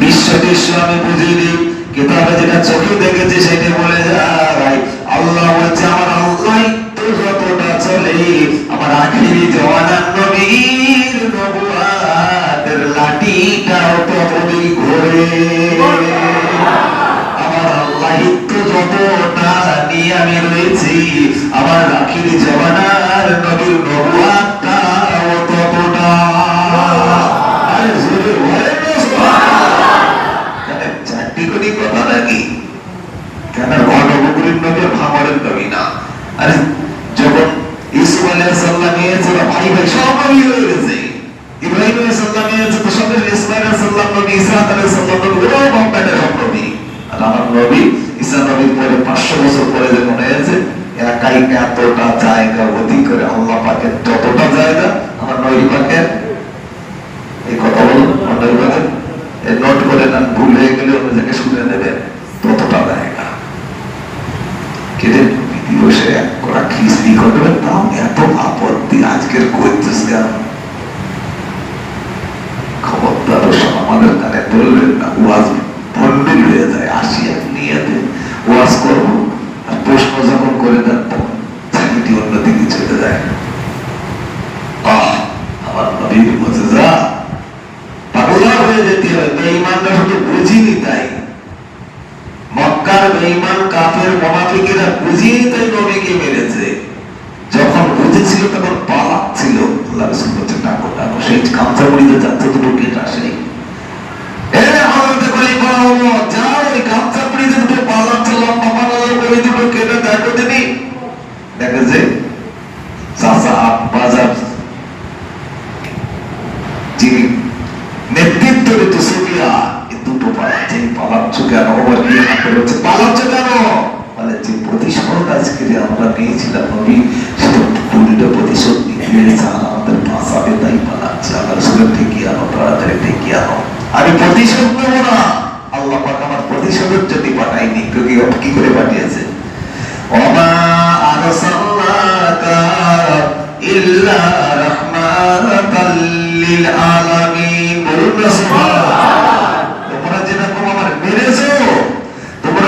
বিশ্ব ইসলামে বুঝিয়ে দিই কিতাবে যেটা চোখে দেখেছি সেটা বলে যায় আল্লাহ বলছে, আমার আল্লাহ তো যতটা চলে, আমার আখিরি জওয়ানার 500 বছর পরে যখন হয়েছে একাই এতটা জায়গা অধিক করে আল্লাহ পাকের যতটা জায়গা, আমার নবী পাকের, এই কথা বলুন মন্ডল করেন নোট করে নেন, ভুল হয়ে গেলে অন্য জায়গায় শুনে নেবেন, ততটা জায়গা। করা আমাদের কানে? বললেন না, ওয়াজ ভণ্ডুল হয়ে যায় আসি এক নিয়েতে ওয়াজ করব। প্রশ্ন যখন করে দেন চাকরিটি অন্যদিকে চলে যায়। আমার নবীর মজেজা বুঝিনি তাই। মক্কার বেঈমান, কাফের, মুনাফিকেরা বুঝিনি তাই নবীকে মেরেছে। যখন বুঝেছিল, তখন পালাচ্ছিল। আল্লাহ রাসূল সেই কামচা মুড়িতে যাচ্ছে, দুটো গেট আসে পেরেছে আর আমাদের পাক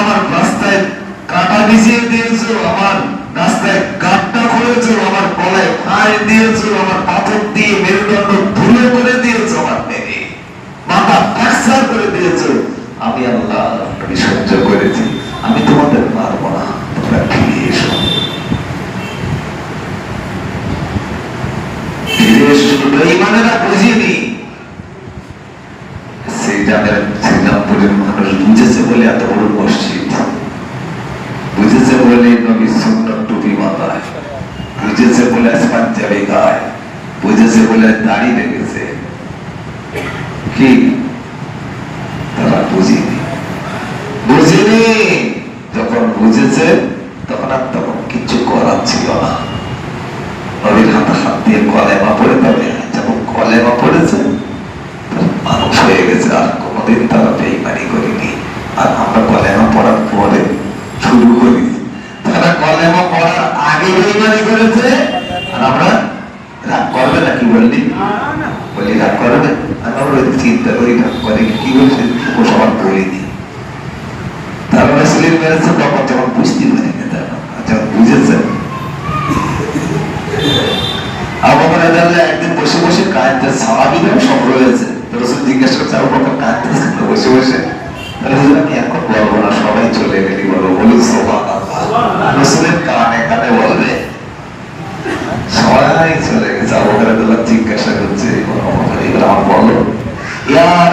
আমার রাস্তায় কাটা বিছিয়ে দিয়েছ আমার রাস্তায় গাঁটটা খুলেছো আমার গলায় ফাঁই দিয়েছ আমার পাথর দিয়ে, মেরুদণ্ড ধুলো করে দিয়েছ আমার মেরে। মাথা ফ্র্যাকচার করে দিয়েছ। আমি আল্লাহ সহ্য করেছি।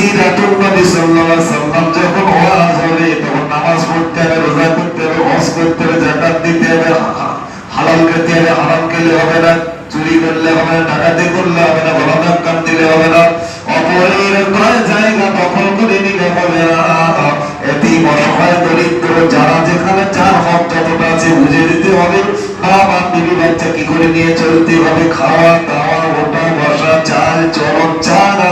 সিরাতুল নবী সাল্লাম যখন ওয়াজ হবে, তখন নামাজ পড়তে হবে, রোজা করতে হবে, হজ করতে হবে যাকাত দিতে হবে, হালাল খেতে হবে, হারাম খেলে হবে না, চুরি করলে হবে না, ডাকাতি করলে হবে না বলদাম কাম দিলে হবে না, অপরের জায়গা দখল করে নিলে হবে না। এতিম অসহায় দরিদ্র, যারা যেখানে যার হক যতটা আছে বুঝে দিতে হবে। বাবা, বিবি, বাচ্চা কি করে নিয়ে চলতে হবে? খাওয়া, দাওয়া ওটা বসা, চাল, চলন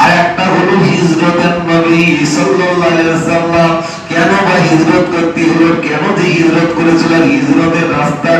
আর একটা হলো হিজরতের নবী সাল্লাল্লাহু আলাইহি ওয়াসাল্লাম। কেন বা হিজরত করতে হলো? কেন যে হিজরত করেছিল? হিজরতের রাস্তাটা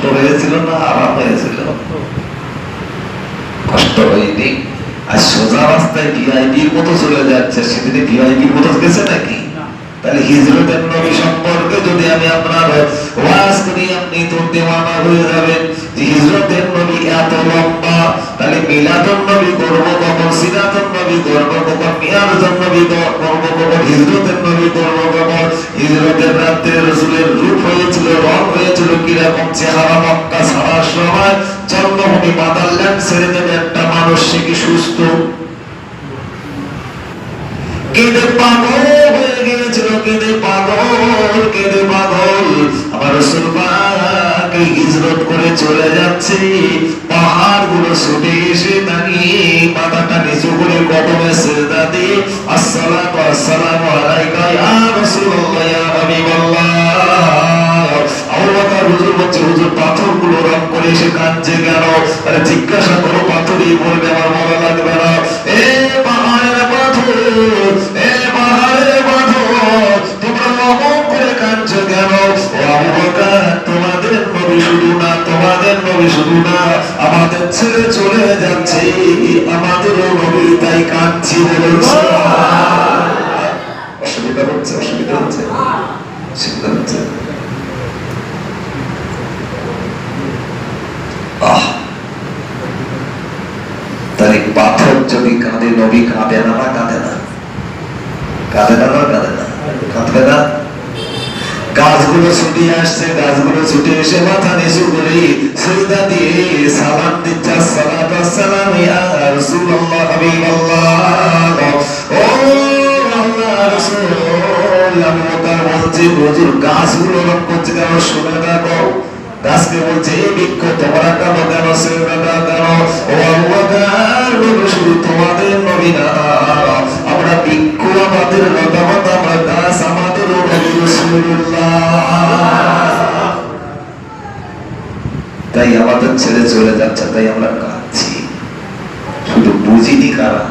হয়েছিল না আরাম হয়েছিল কষ্ট হয়নি। আর সোজা রাস্তায় ভিআইপির মতো চলে যাচ্ছে। সেদিনে ভিআইপির মতো গেছে নাকি? তাহলে হিজরতের নবী সম্পর্কে যদি আমি আপনার ওয়াজ করি চেহারা সময়। জন্মভূমি মাদারল্যান্ড ছেড়ে দেবে একটা মানুষ, সে কি সুস্থ? কেঁদে পাগল পাগল কেঁদে পাগল, আমার রসুল হিজরত করে চলে যাচ্ছে। পাহাড়গুলো ছুটে এসে দাঁড়িয়ে মাথাটা নিচু করে কদমে সেজদা দিয়ে আসসালামু আসসালামু আলাইকা ইয়া রাসূলুল্লাহ, ইয়া হাবিবাল্লাহ। আবু হুজুর বলছে, হুজুর, পাথরগুলো রং করে এসে কাঁদছে কেন আরে জিজ্ঞাসা করো পাথরই বলবে, আমার মনে লাগবে না। এ পাহাড়ের পাথর আমাদের ছেড়ে চলে যাচ্ছে। আমাদের তাই কাঁদছি অসুবিধা হচ্ছে অসুবিধা হচ্ছে অসুবিধা হচ্ছে। তার পাথর যদি কাঁদে, নবী কাঁদে না কাঁদে না? কাঁদে না কাঁদে না? কাঁদবে না? গাছগুলো ছুটে আসছে, গাছগুলো ছুটে এসে মাথা নিচু করে সিজদা দিয়ে সালাম দিচ্ছে সালাত আসসালাম ইয়া রাসূলুল্লাহ, হাবিবাল্লাহ। ও আল্লাহ রাসূল বলছি গাছগুলো দেখো গাছকে বলছে, এই বৃক্ষ তোমরা কেন কেন কেন ও তোমাদের নবী না, আমরা বৃক্ষ আমাদের মতামত, আমরা গাছ তাই আমাদের ছেড়ে চলে যাচ্ছে, তাই আমরা কাঁদছি। শুধু বুঝিনি কারা?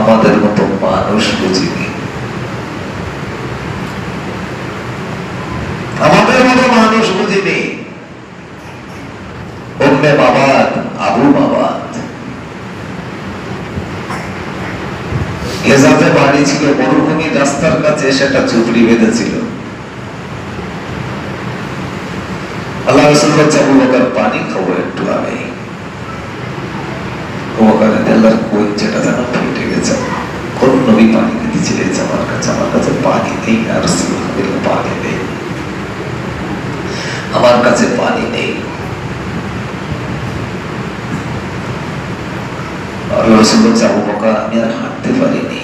আমাদের মতো মানুষ বুঝিনি। আমাদের মতো মানুষ বুঝিনি। অন্যে বাবাদ আবু বাবাদ হেজাবে বাড়ি ছিল মরুভূমি রাস্তার কাছে সেটা ঝুপড়ি বেঁধেছিল আল্লাহ রসুল বলছে, আবু বকর, পানি খাব একটু আমি ওখানে দেলার কই যেটা যেন ফেটে গেছে। কোন নবী পানি দিতে চেয়েছে আমার কাছে? আমার কাছে পানি নেই আর রসুল পানি নেই। আমার কাছে পানি নেই। আল্লাহ রসুল বলছে, আবু বকর, আমি আর হাঁটতে পারিনি।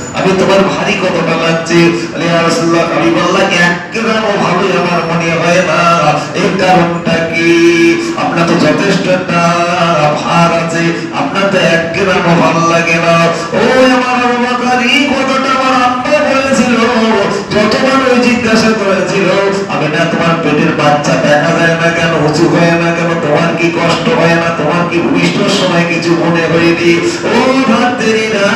আমি তোমার ভারী কথাটা লাগছে রাসূলুল্লাহ আমি বললাম একদম ভাবে আমার মনে হয় না। এই কারণটা কি? আপনার তো যথেষ্ট একটা ভার আছে, আপনার তো একদম ভালো লাগে না। ও আমার এই কথাটা আমার আম্মা ওই জিজ্ঞাসা করেছিল, আমি না, তোমার পেটের বাচ্চা দেখা যায় না কেন, উঁচু হয় না কেন, তোমার কি কষ্ট হয় না, তোমার কি ভূমিষ্ঠর সময় কিছু মনে হয়নি? ও ভাবতেরি না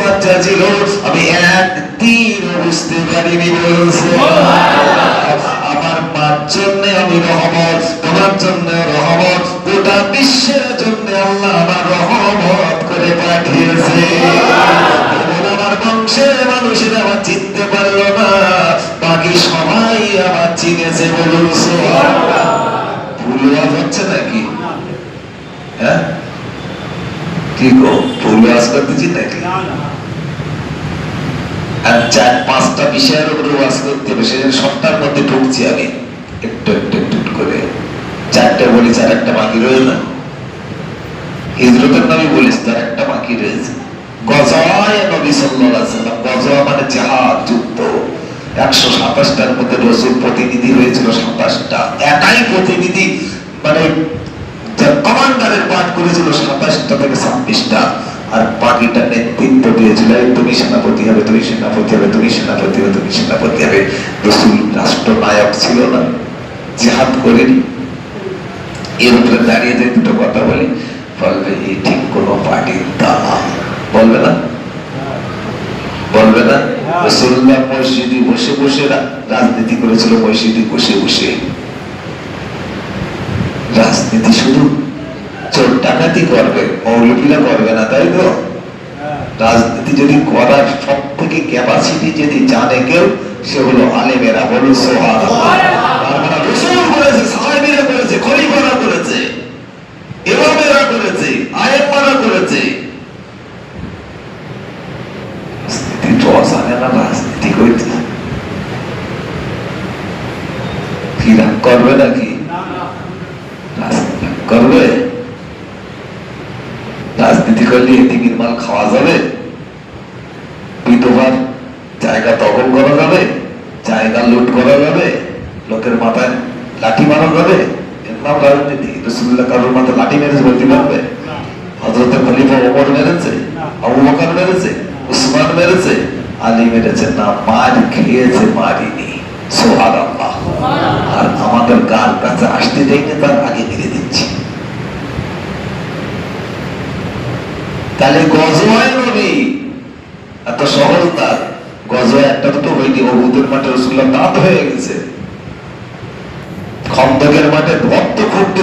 বাচ্চা ছিল, আমি একদিন বুঝতে পারিনি বলছে। আমার জন্য আমি রহমত তোমার জন্য রহমত। গোটা বিশ্বের জন্য আল্লাহ আমার রহমত করে পাঠিয়েছে। আমার বংশের মানুষের আমার চিনতে পারল না। বাকি সবাই আমার চিনেছে বলুন ভুল হচ্ছে নাকি? হ্যাঁ? কি গো ভুল আজ করতেছি নাকি? আর চার পাঁচটা বিষয়ের উপরে ওয়াজ করতে হবে সেজন্য সবটার মধ্যে ঢুকছি আমি। একটু একটু করে। চারটে বলি চার একটা বাকি মানে প্রতিনিধি মানে কমান্ডারের পাঠ করেছিল সাতাশটা থেকে ছাব্বিশটা। আর বাকিটা নেতৃত্ব দিয়েছিল তুমি সেনাপতি হবে, তুমি সেনাপতি হবে, তুমি সেনাপতি হবে, তুমি সেনাপতি হবে। রসুল রাষ্ট্রনায়ক ছিল না। জেহাদ করেনি। এর উপরে দাঁড়িয়ে যে দুটো কথা বলি, বলবে এই ঠিক কোনো পার্টির দালাল। বলবে না? বলবে না? রসুল্লাহ মসজিদে বসে বসে রাজনীতি করেছিল, মসজিদে বসে বসে। রাজনীতি শুধু চোর ডাকাতি করবে, মৌলবীরা করবে না, তাই তো? রাজনীতি যদি করার সব থেকে ক্যাপাসিটি যদি জানে কেউ, সে হলো আলেমেরা বলুন সোহান রসুল করেছে সাহাবিরা করেছে খলিফারা করেছে ইমামেরা করেছে করেছে। রাজনীতি তো জানে না রাজনীতি করতে কি রাগ করবে নাকি? করবে? রাজনীতি করলে এদিকের মাল খাওয়া যাবে? বিধবার জায়গা দখল করা যাবে জায়গা লুট করা যাবে লোকের মাথায় লাঠি মারা যাবে। এ নাম রাজনীতি। রসুল্লাহ কারোর মাথায় লাঠি মেরেছে বলতে পারবে? হজরত খলিফা ওমর মেরেছে, আবু বকর মেরেছে, উসমান মেরেছে, আলী মেরেছে না, মার খেয়েছে, মারিনি। সোহার আর আমাদের গান কাছে আসতে তার আগে মেরে তাহলে গজওয়ায় নবী এত সহজ না। গজওয়া একটা দুটো হয়নি, অবুদের মাঠে রসুল্লাহ দাঁত হয়ে গেছে। খন্দকের মাঠে গর্ত করতে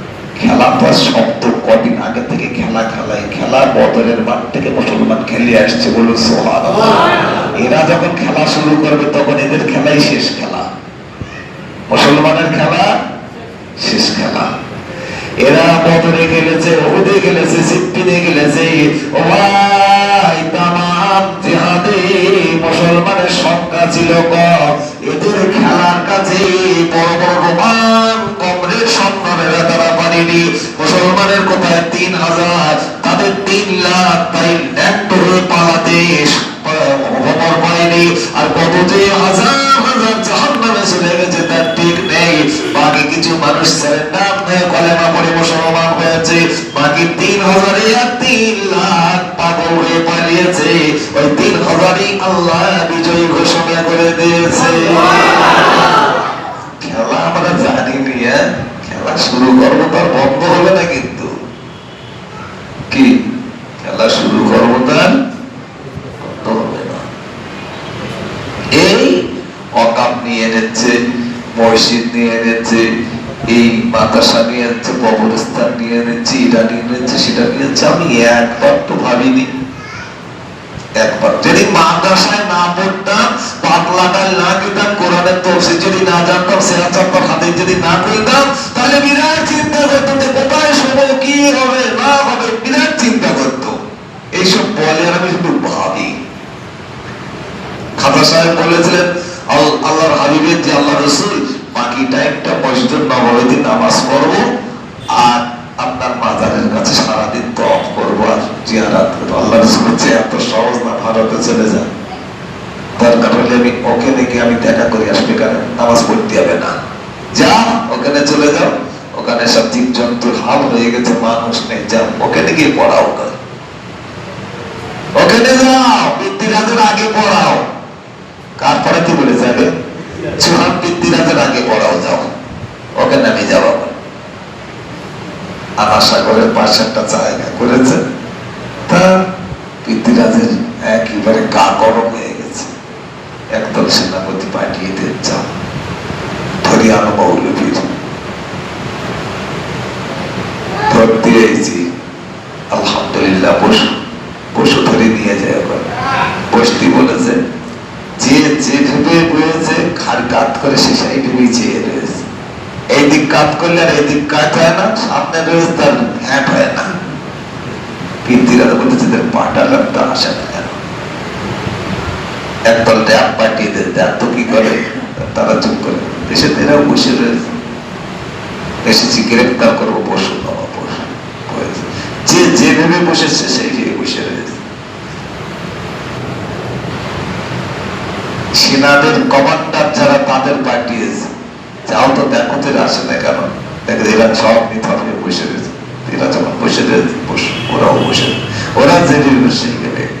খেলা তো আর শব্দ কদিন আগে থেকে খেলা খেলায় খেলা বদলের মাঠ থেকে মুসলমান খেলে আসছে বলুন সোহান এরা যখন খেলা শুরু করবে তখন এদের খেলাই শেষ খেলা। মুসলমানের খেলা শেষ খেলা। এরা বদরে গেলেছে ওহুদে গেলেছে সিপ্পিনে গেলেছে ও ভাই, তামাম জিহাদে মুসলমানের সংখ্যা ছিল কম। এদের খেলার কাছে বড় বড় রোমান কমরের সন্তানেরা তারা পারেনি মুসলমানের কোথায় তিন হাজার, তাদের তিন লাখ তাই ন্যাক্ট হয়ে পালাতে খবর পায়নি আর কত যে হাজার হয়ে হয়ে খেলা আমরা জানি নিয়ে খেলা শুরু করব তার বন্ধ হবে না কিন্তু। কি? খেলা শুরু করব তার বন্ধ হবে না। এই অকাম নিয়ে নিচ্ছে মসজিদ নিয়ে নিচ্ছে এই মাতাসা নিয়ে নিচ্ছে কবরস্থান নিয়ে নিচ্ছে এটা নিয়ে নিচ্ছে সেটা নিয়ে নিচ্ছে আমি একবার তো ভাবিনি। একবার যদি মাদ্রাসায় না পড়তাম পাতলাটা না দিতাম কোরআনের তফসির যদি না জানতাম সেরা চপ্পর হাতে যদি না করতাম তাহলে বিরাট চিন্তা করতো যে কোথায় শোবো কি হবে, না হবে, বিরাট চিন্তা করতো। এইসব বলে আমি শুধু ভাবি। খাতা সাহেব বলেছিলেন আল্লাহর হাবিবের যে আল্লাহ রসুল, বাকি টাইমটা মসজিদ নবমীতে নামাজ পড়ব, আর আপনার মাজারের কাছে সারাদিন তপ করব আর জিয়ারাত করব। আল্লাহ রসুল হচ্ছে এত সহজ ভারতে চলে যান দরকার হলে আমি ওখানে গিয়ে আমি দেখা করে আসবে কারণ নামাজ পড়তে হবে না। যা, ওখানে চলে যাও। ওখানে সব জীব জন্তুর হাল হয়ে গেছে, মানুষ নেই। যাও ওখানে গিয়ে পড়াও ওখানে যাও বৃদ্ধিরাজের আগে পড়াও। কার পড়াতে বলে যাবে বৃদ্ধিরাজের আগে পড়াও, যাও। ওখানে আমি যাব আর আশা করে পাশে একটা জায়গা করেছে তা পৃথ্বীরাজের একেবারে গা গরম হয়ে গেছে একদল সেনাপতি পাঠিয়ে দিয়ে যাও ধরিয়ানো মৌলবীর ধরতে এসেছি আলহামদুলিল্লাহ পশু পশু ধরে নিয়ে যায় ওখানে বসতি বলেছে যে যে ভেবে বয়েছে খার কাত করে সে সেই ভেবেই চেয়ে রয়েছে এই দিক কাত করলে আর এই দিক কাত হয় না সামনে রয়েছে তার হ্যাট হয় না কীর্তিরা তো বলতেছে যে পাটা লাগতো আসে না কেন একদল ড্যাপ পাঠিয়ে দেন ড্যাপ তো কি করে? তারা চুপ করে। দেশে এরাও বসে রয়েছে। এসেছি গ্রেপ্তার করব পশু বাবা যে যে ভেবে বসেছে সেই বসে রয়েছে। সেনাদের কমান্ডার যারা তাদের পাঠিয়েছে, যাও তো দেখো তো আসে না কেন? দেখে, এরা সব হয়ে বসে রয়েছে। এরা যখন বসে রয়েছে, বস- ওরাও বসে ওরা যে সেই ভেবে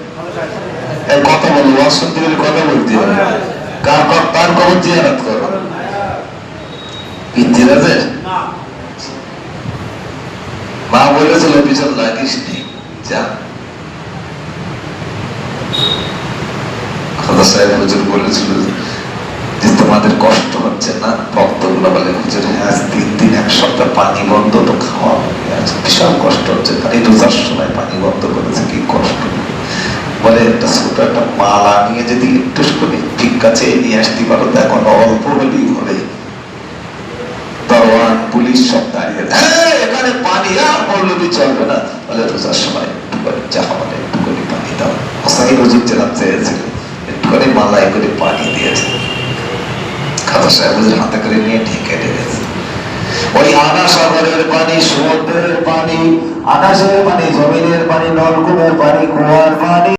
কথা বলে কথা বলতে হবে। কার কর, তার কবর জিয়ারত করো। মা বলেছিল পিছন লাগিস নি, যা। যে তোমাদের কষ্ট হচ্ছে না বলে আজ দিন, এক সপ্তাহ পানি তো খাওয়া কষ্ট হচ্ছে সময় পানি বন্ধ করেছে, কি কষ্ট বলে, একটা ছোট একটা মালা নিয়ে যদি একটু করে ঠিক কাছে নিয়ে আসতে পারো এখন অল্প হলেই হবে। দরওয়ান পুলিশ সব দাঁড়িয়ে এখানে পানি, আর মৌলবি চলবে না। বলে, রোজার সময় একটু করে যা হবে পানি দাও। চেয়েছিল করে পানি দিয়েছে। খাতা সাহেব হাতে করে নিয়ে ঢেকে রেখেছে ওই আনা সাগরের পানি, সমুদ্রের পানি, আকাশের পানি, জমিনের পানি, নলকূপের পানি, কুয়ার পানি।